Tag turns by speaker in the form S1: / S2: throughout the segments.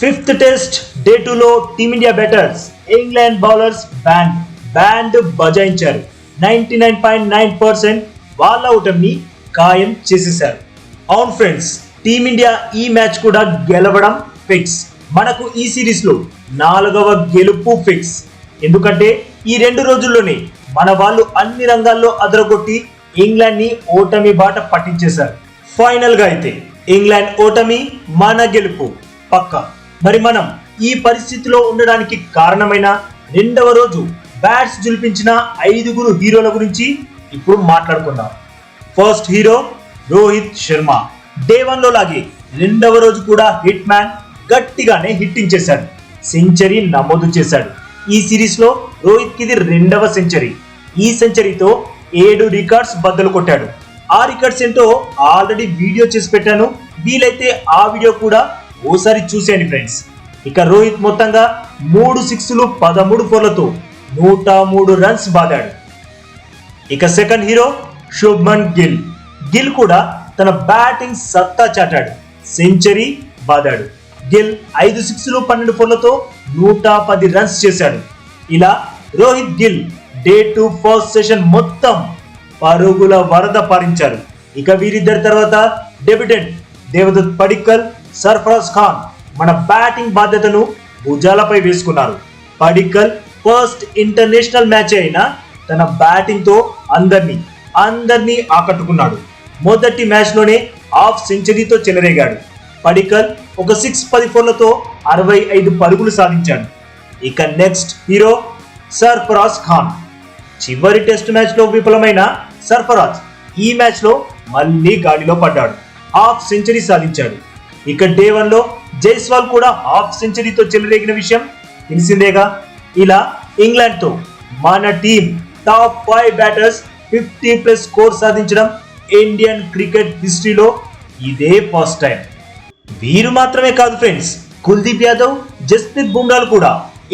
S1: Fifth test day టూలో team India batters England bowlers band band బజాయించారు ninety nine point nine percent వాళ్ళ ఓటమిని ఖాయం చేసేశారు అవును ఫ్రెండ్స్ టీమిండియా ఈ మ్యాచ్ కూడా గెలవడం ఫిక్స్ మనకు ఈ సిరీస్లో నాలుగవ గెలుపు ఫిక్స్ ఎందుకంటే ఈ రెండు రోజుల్లోనే మన వాళ్ళు అన్ని రంగాల్లో అదరగొట్టి ఇంగ్లాండ్ని ఓటమి బాట పట్టించేశారు. ఫైనల్గా అయితే ఇంగ్లాండ్ ఓటమి మన గెలుపు పక్క. మరి మనం ఈ పరిస్థితిలో ఉండడానికి కారణమైన రెండవ రోజు బ్యాట్స్ జులిపించిన ఐదుగురు హీరోల గురించి ఇప్పుడు మాట్లాడుకుందాం. First hero Rohit Sharma. Day వన్లో లాగే రెండవ రోజు కూడా హిట్ మ్యాన్ గట్టిగానే హిట్టింగ్ చేశాడు. సెంచరీ నమోదు చేశాడు. ఈ సిరీస్లో రోహిత్ ఇది రెండవ సెంచరీ ఈ సెంచరీతో ఏడు రికార్డ్స్ బద్దలు కొట్టాడు. ఆ రికార్డ్స్ ఏంటో ఆల్రెడీ వీడియో చేసి పెట్టాను. వీలైతే ఆ వీడియో కూడా ఓసారి చూసేయండి ఫ్రెండ్స్. ఇక రోహిత్ మొత్తంగా మూడు సిక్స్లు పదమూడు ఫోర్లతో నూట మూడు రన్స్ బాదాడు. ఇక సెకండ్ హీరో శుభ్మన్ గిల్. గిల్ కూడా తన బ్యాటింగ్ సత్తా చాటాడు సెంచరీ బాదాడు. గిల్ ఐదు సిక్స్లు పన్నెండు ఫోర్లతో నూట పది రన్స్ చేశాడు. ఇలా Rohit Gill day two first session మొత్తం పరుగుల వరద పారించారు. ఇక వీరిద్దరి తర్వాత డెబ్యూటెంట్ దేవదత్ పడిక్కల్ సర్ఫరాజ్ ఖాన్ మన బ్యాటింగ్ బాధ్యతను భుజాలపై వేసుకున్నారు. పడిక్కల్ ఫస్ట్ ఇంటర్నేషనల్ మ్యాచ్ అయిన తన బ్యాటింగ్తో అందరినీ అందరినీ ఆకట్టుకున్నాడు. మొదటి మ్యాచ్లోనే హాఫ్ సెంచరీతో చెలరేగాడు. పడికల్ ఒక సిక్స్ పది ఫోర్లతో అరవై ఐదు పరుగులు సాధించాడు. ఇక నెక్స్ట్ హీరో సర్ఫరాజ్ ఖాన్. చివరి టెస్ట్ మ్యాచ్లో విఫలమైన సర్ఫరాజ్ ఈ మ్యాచ్లో మళ్ళీ గాడిలో పడ్డాడు. హాఫ్ సెంచరీ సాధించాడు. ఇక డే వన్లో జైస్వాల్ కూడా హాఫ్ సెంచరీతో చెలరేగిన విషయం తెలిసిందేగా? ఇలా ఇంగ్లాండ్తో మన team top five batters fifty plus score సాధించడం ఇండియన్ క్రికెట్ హిస్టరీలో ఇదే ఫస్ట్ టైం. వీరు మాత్రమే కాదు ఫ్రెండ్స్ కుల్దీప్ యాదవ్ జస్ప్రీత్ బుమ్రాలు కూడా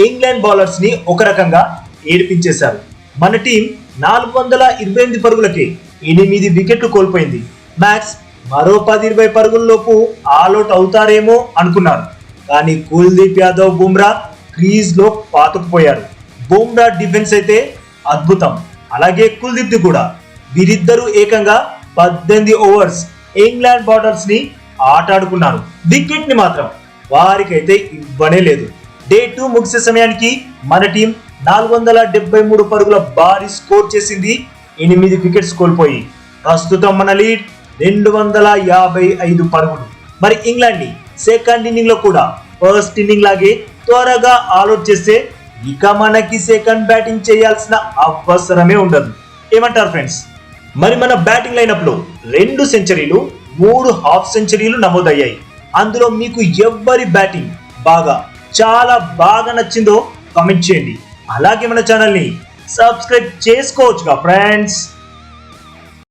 S1: ఇంగ్లాండ్ బౌలర్స్ని ఒక రకంగా ఏడిపించేశారు. మన టీం నాలుగు వందల ఇరవై ఎనిమిది పరుగులకి ఎనిమిది వికెట్లు కోల్పోయింది. మ్యాక్స్ మరో పది ఇరవై పరుగుల్లోపు ఆల్అౌట్ అవుతారేమో అనుకున్నారు. కానీ కుల్దీప్ యాదవ్ బుమ్రా క్రీజ్లో పాతుకుపోయారు. బుమ్రా డిఫెన్స్ అయితే అద్భుతం. అలాగే కుల్దీప్ది కూడా. వీరిద్దరూ ఏకంగా పద్దెనిమిది ఓవర్స్ ఇంగ్లాండ్ బార్డర్స్ని ఆటాడుకున్నారు. వికెట్ని మాత్రం వారికైతే ఇవ్వనే లేదు. డే టూ ముగిసే సమయానికి మన టీం నాలుగు వందల డెబ్బై మూడు పరుగుల భారీ స్కోర్ చేసింది. ఎనిమిది వికెట్స్ కోల్పోయి ప్రస్తుతం మన లీడ్ రెండు వందల యాభై ఐదు పరుగులు. మరి ఇంగ్లాండ్ సెకండ్ ఇన్నింగ్లో కూడా ఫస్ట్ ఇన్నింగ్ లాగే త్వరగా ఆల్అౌట్ చేస్తే ఇక మనకి సెకండ్ బ్యాటింగ్ చేయాల్సిన అవసరమే ఉండదు. ఏమంటారు ఫ్రెండ్స్? మరి మన బ్యాటింగ్ లైనప్లో రెండు సెంచరీలు మూడు హాఫ్ సెంచరీలు నమోదయ్యాయి. అందులో మీకు ఎవ్వరి బ్యాటింగ్ బాగా చాలా బాగా నచ్చిందో కామెంట్ చేయండి. అలాగే మన ఛానల్ని సబ్స్క్రైబ్ చేసుకోవచ్చుగా ఫ్రెండ్స్.